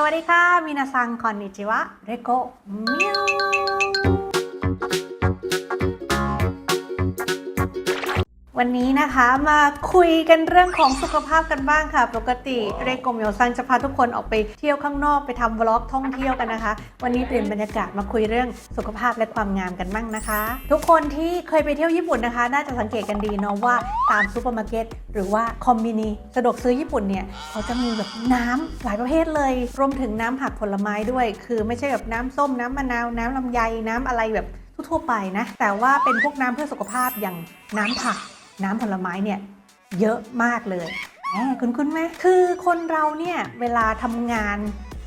สวัสดีค่ะ มินาซังคอนนิจิวะ เรโกมิว วันนี้นะคะมาคุยกันเรื่องของสุขภาพกันบ้างค่ะ ปกติเรโกมิวซังจะพาทุกคนออกไปเที่ยวข้างนอกไปทำวล็อกท่องเที่ยวกันนะคะ วันนี้เปลี่ยนบรรยากาศมาคุยเรื่องสุขภาพและความงามกันบ้างนะคะ ทุกคนที่เคยไปเที่ยวญี่ปุ่นนะคะ น่าจะสังเกตกันดีเนาะว่าตามซูเปอร์มาร์เก็ตหรือว่าคอมบินีสะดวกซื้อญี่ปุ่นเนี่ยเขาจะมีแบบน้ำหลายประเภทเลยรวมถึงน้ำผักผลไม้ด้วย คือไม่ใช่แบบน้ำส้มน้ำมะนาวน้ำลำไยน้ำอะไรแบบทั่วไปนะ แต่ว่าเป็นพวกน้ำเพื่อสุขภาพอย่างน้ำผัก น้ำผลไม้เนี่ยเยอะมากเลยแหมคุณคุณไหมคือคนเราเนี่ยเวลาทำงาน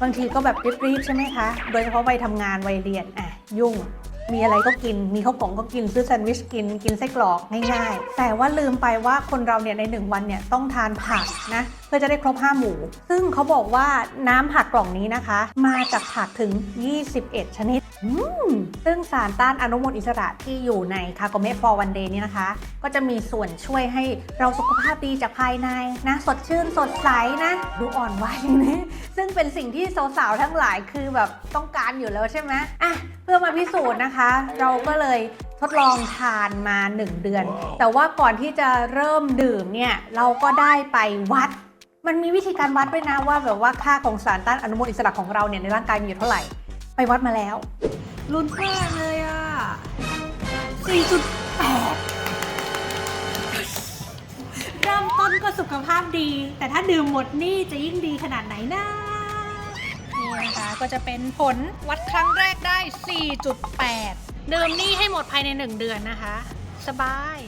บางทีก็แบบรีบๆใช่ไหมคะ โดยเฉพาะวัยทำงานวัยเรียนอะยุ่ง มีอะไรก็กิน มีข้าวกล่องก็กินซื้อแซนด์วิชกิน กินไส้กรอกง่ายๆ แต่ว่าลืมไปว่าคนเราเนี่ยในหนึ่งวันเนี่ยต้องทานผักนะเพื่อจะได้ครบ 5 หมู่ ซึ่งเขาบอกว่าน้ำผักกล่องนี้นะคะ มาจากผักถึง 21 ชนิดอืมซึ่งสารต้านอนุมูลอิสระที่อยู่ในคาโกเมฟอร์วันเดย์นี่นะคะ ก็จะมีส่วนช่วยให้เราสุขภาพดีจากภายในนะ สดชื่นสดใสนะ ดูอ่อนวัยนะซึ่งเป็นสิ่งที่สาวๆทั้งหลายคือแบบต้องการอยู่แล้วใช่ไหมอะเพื่อมาพิสูจน์นะคะเราก็เลยทดลองทานมา 1 เดือน แต่ว่าก่อนที่จะเริ่มดื่มเนี่ย เราก็ได้ไปวัด มันมีวิธีการวัดด้วยนะว่าแบบว่าค่าของสารต้านอนุมูลอิสระของเราเนี่ยในร่างกายมีอยู่เท่าไหร่ ไปวัดมาแล้วลุ้นมากเลยอะ 4.8 เริ่มต้นก็สุขภาพดี แต่ถ้าดื่มหมดนี่จะยิ่งดีขนาดไหนนะนี่นะคะ ก็จะเป็นผลวัดครั้งแรกได้ 4.8ดื่มนี่ให้หมดภายใน 1 เดือนนะคะ สบาย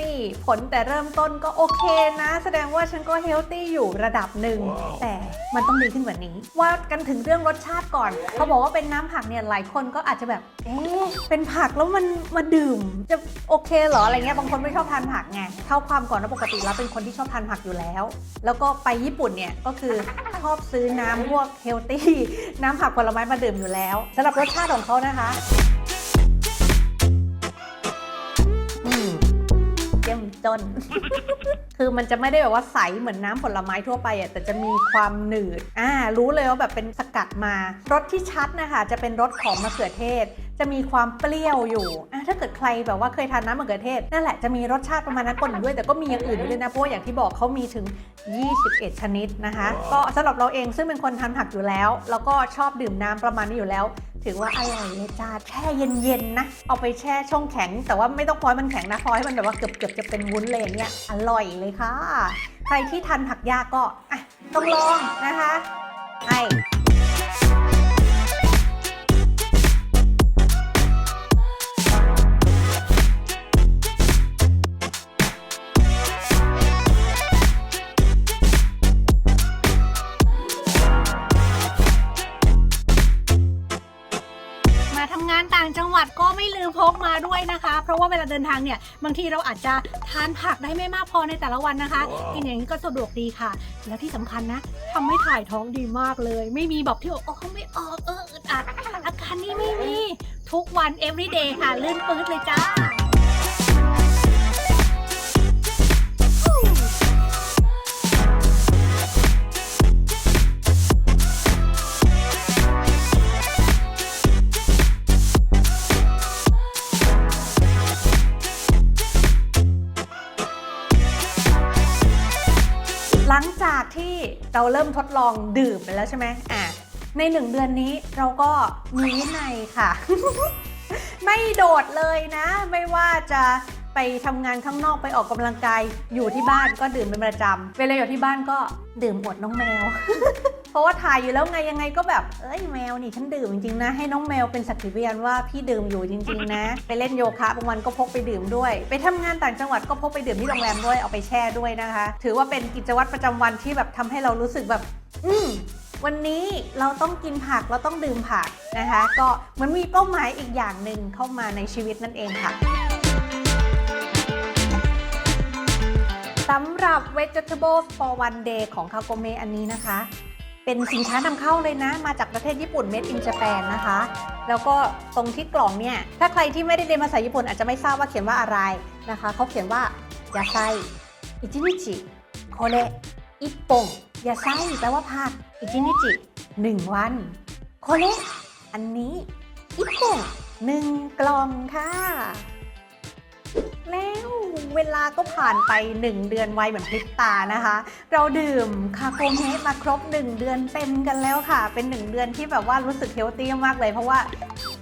นี่ผลแต่เริ่มต้นก็โอเคนะ แสดงว่าฉันก็เฮลตี้อยู่ระดับหนึ่งแต่มันต้องดีขึ้นกว่านี้ ว่ากันถึงเรื่องรสชาติก่อน เขาบอกว่าเป็นน้ำผักเนี่ยหลายคนก็อาจจะแบบ เอ๊ะเป็นผักแล้วมันมาดื่ม จะโอเคเหรออะไรเงี้ยบางคนไม่ชอบทานผักไงเท่าความก่อนว่าปกติแล้วเป็นคนที่ชอบทานผักอยู่แล้ว แล้วก็ไปญี่ปุ่นเนี่ยก็คือชอบซื้อน้ำพวกเฮลตี้น้ำผักผลไม้มาดื่มอยู่แล้วสำหรับรสชาติของเขานะคะ จ้น คือมันจะไม่ได้แบบว่าใสเหมือนน้ำผลไม้ทั่วไปอะแต่จะมีความหนืดอ่ารู้เลยว่าแบบเป็นสกัดมารสที่ชัดนะคะจะเป็นรสของมะเขือเทศ จะมีความเปรี้ยวอยู่อะถ้าเกิดใครแบบว่าเคยทานน้ำมะเขือเทศนั่นแหละจะมีรสชาติประมาณนั้นปนอยู่ด้วย แต่ก็มีอย่างอื่นด้วยนะเพราะว่าอย่างที่บอกเขามีถึง 21 ชนิดนะคะ ก็สำหรับเราเองซึ่งเป็นคนทานผักอยู่แล้ว แล้วก็ชอบดื่มน้ำประมาณนี้อยู่แล้ว ถือว่าอร่อยเลยจ้าแช่เย็นๆนะ เอาไปแช่ช่องแข็ง แต่ว่าไม่ต้องพอยมันแข็งนะพอให้มันแบบว่าเกือบๆจะเป็นวุ้นเลยเนี่ยอร่อยเลยค่ะ ใครที่ทานผักยาก็อะต้องลองนะคะไอ เพราะว่าเวลาเดินทางเนี่ยบางทีเราอาจจะทานผักได้ไม่มากพอในแต่ละวันนะคะกินอย่างนี้ก็สะดวกดีค่ะ และที่สำคัญนะทำให้ถ่ายท้องดีมากเลย ไม่มีแบบที่บอกโอ้ไม่ออกเอออึดอัดอาการนี้ไม่มี ทุกวัน everyday ค่ะลื่นปื๊ดเลยจ้า จากที่เราเริ่มทดลองดื่มไปแล้วใช่ไหมอะในหนึ่งเดือนนี้เราก็มีวินัยค่ะ ไม่โดดเลยนะ ไม่ว่าจะ ไปทำงานข้างนอกไปออกกำลังกาย อยู่ที่บ้านก็ดื่มเป็นประจำเวลาอยู่ที่บ้านก็ดื่มอดน้องแมว เพราะว่าถ่ายอยู่แล้วไงยังไงก็แบบเอ้ยแมวนี่ฉันดื่มจริงๆนะ ให้น้องแมวเป็นสักขีพยานว่าพี่ดื่มอยู่จริง ๆ นะ ไปเล่นโยคะบางวันก็พกไปดื่มด้วย ไปทำงานต่างจังหวัดก็พกไปดื่มที่โรงแรมด้วยเอาไปแช่ด้วยนะคะ ถือว่าเป็นกิจวัตรประจำวันที่แบบทำให้เรารู้สึกแบบ อืมวันนี้เราต้องกินผักเราต้องดื่มผักนะคะ ก็เหมันมีเป้าหมายอีกอย่างหนึ่งเข้ามาในชีวิตนั่นเองค่ะ สำหรับ Vegetable for one day ของคาโกเมอันนี้นะคะ เป็นสินค้านำเข้าเลยนะ มาจากประเทศญี่ปุ่น Made in Japan นะคะ แล้วก็ตรงที่กล่องเนี่ย ถ้าใครที่ไม่ได้เรียนภาษาญี่ปุ่นอาจจะไม่ทราบว่าเขียนว่าอะไรนะคะ เขาเขียนว่ายาไซอิจินิชิโคเรอิปปงยาไสแปลว่าผักอิจินิจิหนึ่งวันโคเลอันนี้อิปโปงหนึ่งกล่องค่ะ แล้วเวลาก็ผ่านไป 1 เดือนไวเหมือนพริบตานะคะ เราดื่มคาโกเมสมาครบ 1 เดือนเต็มกันแล้วค่ะ เป็น 1 เดือนที่แบบว่ารู้สึกเฮลตี้มากเลย เพราะว่า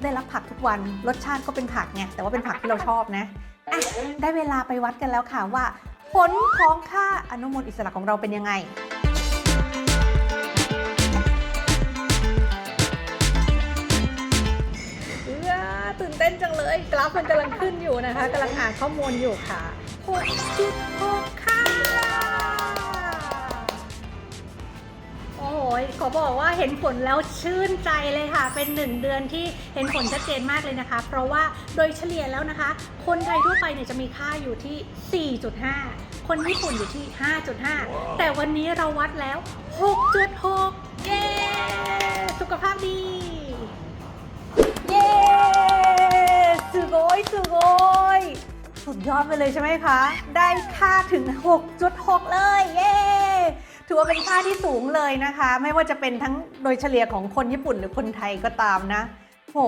ได้รับผักทุกวันรสชาติก็เป็นผักไงแต่ว่าเป็นผักที่เราชอบนะอะได้เวลาไปวัดกันแล้วค่ะว่า ผลของค่าอนุมูลอิสระของเราเป็นยังไง นเต้นจังเลย กราฟมันกำลังขึ้นอยู่นะคะกำลังอ่านข้อมูลอยู่ค่ะ6.6ค่ะ โอ้โหขอบอกว่าเห็นผลแล้วชื่นใจเลยค่ะ เป็น 1 เดือนที่เห็นผลชัดเจนมากเลยนะคะ เพราะว่าโดยเฉลี่ยแล้วนะคะ คนไทยทั่วไปเนี่ยจะมีค่าอยู่ที่ 4.5 คนญี่ปุ่นอยู่ที่ 5.5 แต่วันนี้เราวัดแล้ว 6.6 เย้ สุขภาพดี โกยสุยสุดยอดไปเลยใช่ไหมคะ ได้ค่าถึง 6.6 เลย เย้ถือว่าเป็นค่าที่สูงเลยนะคะ ไม่ว่าจะเป็นทั้งโดยเฉลี่ยของคนญี่ปุ่นหรือคนไทยก็ตามนะโห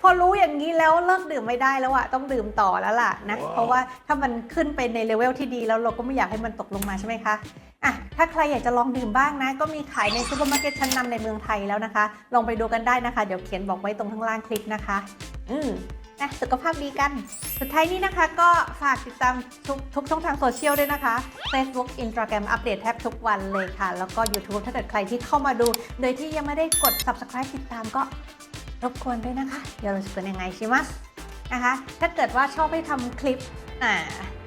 พอรู้อย่างนี้แล้วเลิกดื่มไม่ได้แล้วอะต้องดื่มต่อแล้วล่ะนะ wow. เพราะว่าถ้ามันขึ้นไปในเลเวลที่ดีแล้วเราก็ไม่อยากให้มันตกลงมาใช่ไหมคะอะถ้าใครอยากจะลองดื่มบ้างนะ ก็มีขายในซูเปอร์มาร์เก็ตชั้นนำในเมืองไทยแล้วนะคะ ลองไปดูกันได้นะคะ เดี๋ยวเขียนบอกไว้ตรงข้างล่างคลิปนะคะ อืมนะสุขภาพดีกัน สุดท้ายนี้นะคะก็ฝากติดตามทุกทุกช่องทางโซเชียลด้วยนะคะ Facebook Instagram อัปเดตแทบทุกวันเลยค่ะ แล้วก็ YouTube ถ้าเกิดใครที่เข้ามาดู โดยที่ยังไม่ได้กด Subscribe ติดตามก็รบกวนด้วยนะคะเดี๋ยวเราจะเป็นยังไงใช่ไหมนะคะ ถ้าเกิดว่าชอบให้ทำคลิปอ่า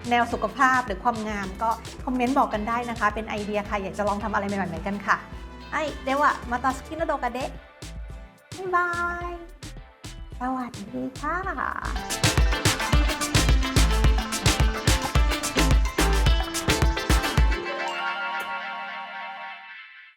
แนวสุขภาพหรือความงามก็คอมเมนต์บอกกันได้นะคะ เป็นไอเดียค่ะอยากจะลองทำอะไรใหม่ๆเหมือนกันค่ะไอเดียวะมาตอสกินโดกะเดะบ๊ายบาย สวัสดีค่ะ